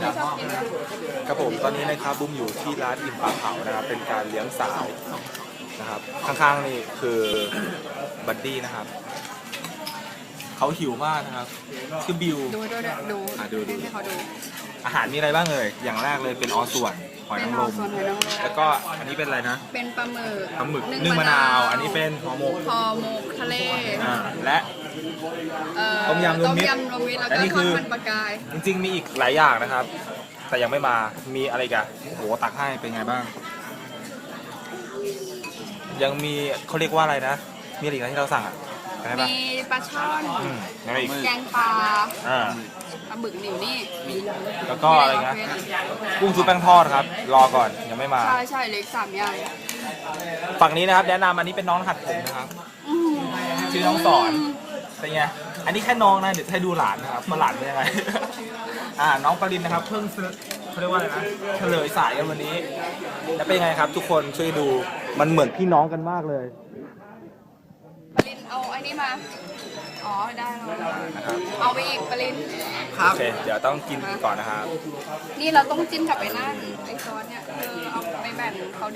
ไม่ชอบกินครับผมตอนนี้นะครับบุ้มอยู่ที่ร้านอิ่มปลาเผานะครับ เป็นการเลี้ยงสาวนะครับ ข้างๆนี่คือบัดดี้นะครับเขาหิวมากนะครับชื่อบิวดูดูดูอะดูดูให้เขาดู อาหารมีอะไรบ้างเลยอย่างแรกเลยเป็นออส่วนหอยนางรมเป็นส่วนหอยนางรมแล้วก็อันนี้เป็นอะไรนะ เป็นปลาหมึกปลาหมึกนึ่งมะนาว อันนี้เป็นห่อหมกคอหมกทะเลอ่าและ เอ่อต้มยำรวมมิตรต้มยำรวมมิตรแล้วอัก็นนี้ทคือดอมันปลากายจริงๆ มีอีกหลายอย่างนะครับ แต่ยังไม่มา มีอะไรอีกันโหตักให้เป็นไงบ้าง ยังมีเขาเรียกว่าอะไรนะ มีอะไรอีกนะที่เราสั่งอะจำได้ปะมีปลาช่อนอืมอะไรอีกแกงปลาอ่า ปลาบึกหนิวนี่แล้วก็อะไรนะ กุ้งซุปแป้งทอดครับ รอก่อนยังไม่มา ใช่ใช่เล็กสามอย่างฝั่งนี้นะครับ แนะนำอันนี้เป็นน้องหัดผมนะครับอื้อหืชื่อน้องสอน เป็นไง อันนี้แค่น้องนะ เดี๋ยวให้ดูหลานนะครับว่าหลานเป็นยังไง อ่า น้องปรินนะครับ เพิ่งซื้อเขาเรียกว่าอะไรนะ เฉลยสายกันวันนี้ แล้วเป็นยังไงครับ ทุกคนช่วยดู มันเหมือนพี่น้องกันมากเลยปลินเอาไอ้นี่มา อ๋อ ได้แล้วนะครับเอาไปอีกปลินโอเค เดี๋ยวต้องกินก่อนนะครับ นี่เราต้องจิ้มกับไอ้นั่นไอ้ซอสเนี่ยเออเอาไปแบ่งเขาดิ